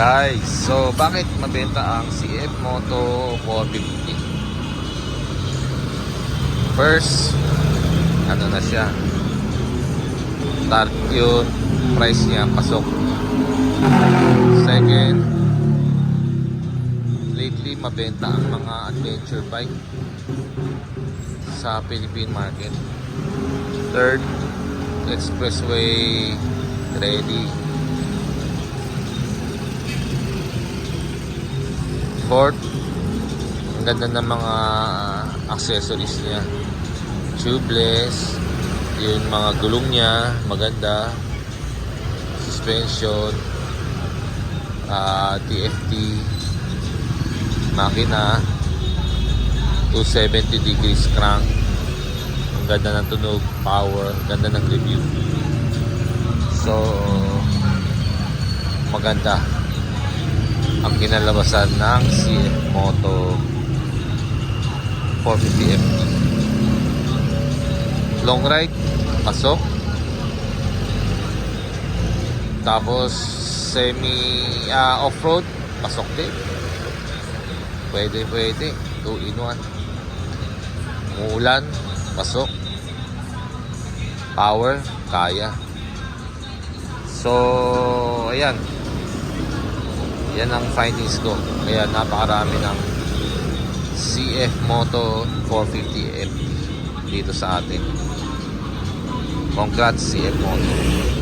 Guys, so bakit mabenta ang CF Moto 450? First, ano na siya? Start yun, price niya pasok. Second, lately mabenta ang mga adventure bike sa Philippine market. Third, expressway ready. Fourth, ang ganda ng mga accessories niya. Tubeless, yung mga gulong niya, maganda. Suspension, ah, TFT, makina, 270 degrees crank. Ang ganda ng tunog, power, ganda ng review. So, maganda ang kinalabasan ng CF Moto 450 FT. Long ride, pasok. Tapos semi ah, off-road, pasok din. Pwede, pwede. 2 in 1. Muulan, pasok. Power, kaya. So, ayan. Yan ang findings ko. Kaya napakarami ng CF Moto 450 FT dito sa atin. Congrats CF Moto.